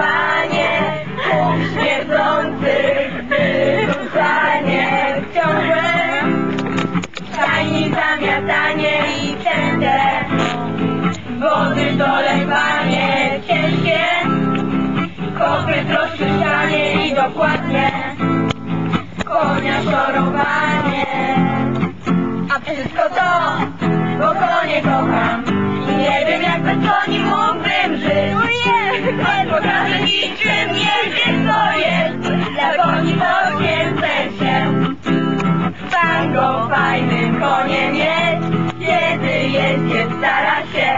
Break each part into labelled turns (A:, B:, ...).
A: wstawanie, tłum śmierdzących wyrzucanie ciągłe, tajni zamiatanie i wszędzie wody dolewanie ciężkie, kopyt rozczyszczanie i dokładnie konia szorowanie. Stara się.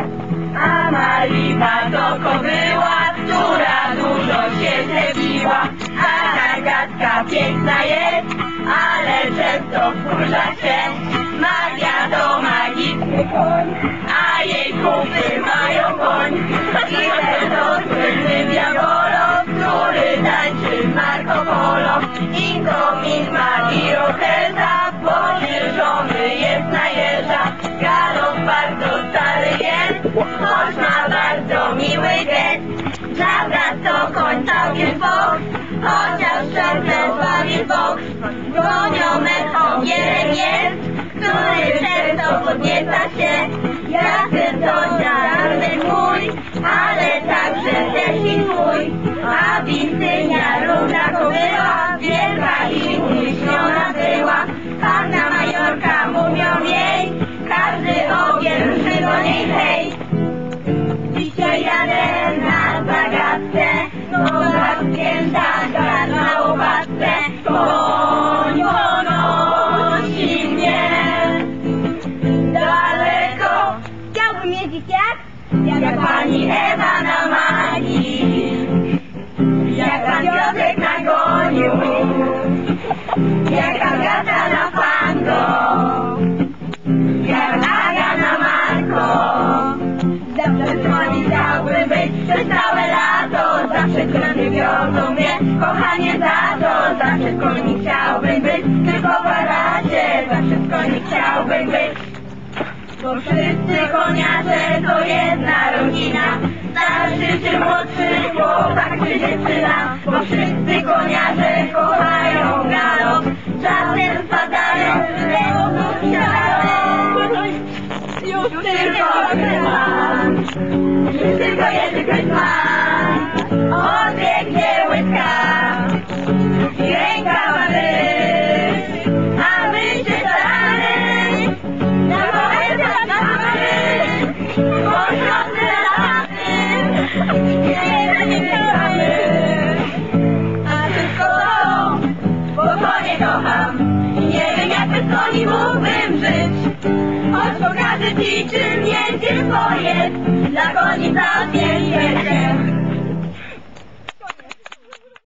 A: A Malina to kobyła, która dużo się zebiła. A zagadka piękna jest, Goniomet ogierem jest, który często podnieca się. Pani Ewa na magii, jak pan Piotrek na goniu, jak Agata na fango, jak Aga na Marko. Zawsze dzwoni chciałbym być przez całe lato. Zawsze krony wiozą mnie, kochanie to. Zawsze w koni chciałbym być, tylko w paracie Zawsze w koni chciałbym być. Bo wszyscy koniarze Czy młodszy, chłopak czy dziewczyna Bo wszyscy koniarze kochają galop. Czasem spadają, lecą już tylko już tylko pokażę ci czym jeździectwo jest Dla koni całkiem świecie